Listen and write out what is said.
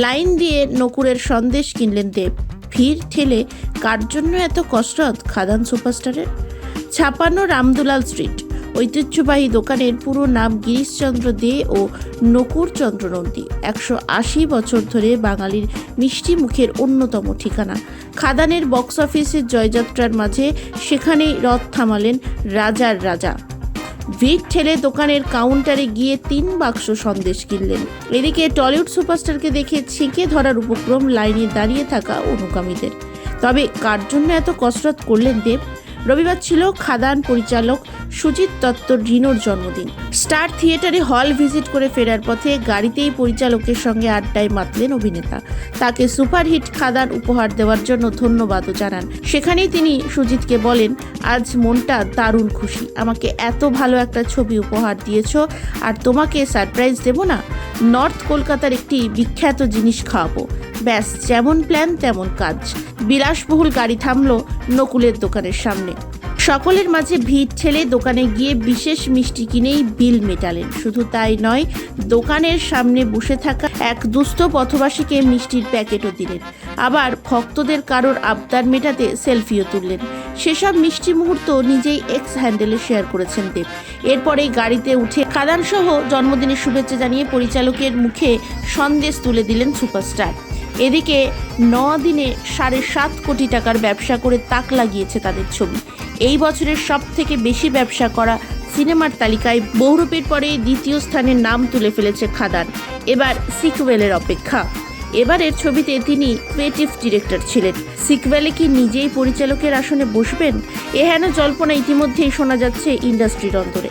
Line দিয়ে নকুরের সন্দেশ কিনলেন দেব। ভিড় ঠেলে কার জন্য এত কসরত খাদান সুপারস্টারের? ছাপানো রামদুলাল স্ট্রিট, ঐতিহ্যবাহী দোকানের পুরো নাম গিরিশচন্দ্র দে ও নকুর চন্দ্র নন্দী। একশো আশি বছর ধরে বাঙালির মিষ্টি মুখের অন্যতম ঠিকানা। খাদানের বক্স অফিসের জয়যাত্রার মাঝে সেখানেই রথ থামালেন রাজার রাজা। ভিড় ঠেলে দোকানের কাউন্টারে গিয়ে তিন বাক্স সন্দেশ কিনলেন। এদিকে টলিউড সুপারস্টারকে দেখে ছেঁকে ধরার উপক্রম লাইনে দাঁড়িয়ে থাকা অনুগামীদের। তবে কার জন্য এত কসরত করলেন দেব? রবিবার ছিল খাদান পরিচালক সুজিত দত্ত রিনোর জন্মদিন। স্টার থিয়েটারে হল ভিজিট করে ফেরার পথে গাড়িতেই পরিচালকের সঙ্গে আড্ডায় মাতলেন অভিনেতা। তাকে সুপারহিট খাদান উপহার দেওয়ার জন্য ধন্যবাদও জানান। সেখানেই তিনি সুজিতকে বলেন, আজ মনটা দারুণ খুশি। আমাকে এত ভালো একটা ছবি উপহার দিয়েছ আর তোমাকে সারপ্রাইজ দেব না। নর্থ কলকাতার একটি বিখ্যাত জিনিস খাওয়াবো। ব্যাস, যেমন প্ল্যান তেমন কাজ। বিলাসবহুল গাড়ি থামলো নকুলের দোকানের সামনে। সকলের মাঝে ভিড় ঠেলে দোকানে গিয়ে বিশেষ মিষ্টি কিনেই বিল মেটালেন। শুধু তাই নয়, দোকানের সামনে বসে থাকা এক দুস্থ পথবাসীকে মিষ্টির প্যাকেটও দিলেন। আবার ভক্তদের কারোর আবদার মেটাতে সেলফিও তুললেন। সেসব মিষ্টি মুহূর্ত নিজেই এক্স হ্যান্ডেলে শেয়ার করেছেন দেব। এরপরেই গাড়িতে উঠে খাদানসহ জন্মদিনের শুভেচ্ছা জানিয়ে পরিচালকের মুখে সন্দেশ তুলে দিলেন সুপারস্টার এদিকে ন দিনে সাড়ে সাত কোটি টাকার ব্যবসা করে তাক লাগিয়েছে তাদের ছবি। এই বছরের সব থেকে বেশি ব্যবসা করা সিনেমার তালিকায় বহুরূপের পরে দ্বিতীয় স্থানে নাম তুলে ফেলেছে খাদান। এবার সিকুয়েলের অপেক্ষা। এবারের ছবিতে তিনি ক্রিয়েটিভ ডিরেক্টর ছিলেন। সিকভেলে কি নিজেই পরিচালকের আসনে বসবেন? এহেন জল্পনা ইতিমধ্যেই শোনা যাচ্ছে ইন্ডাস্ট্রির অন্তরে।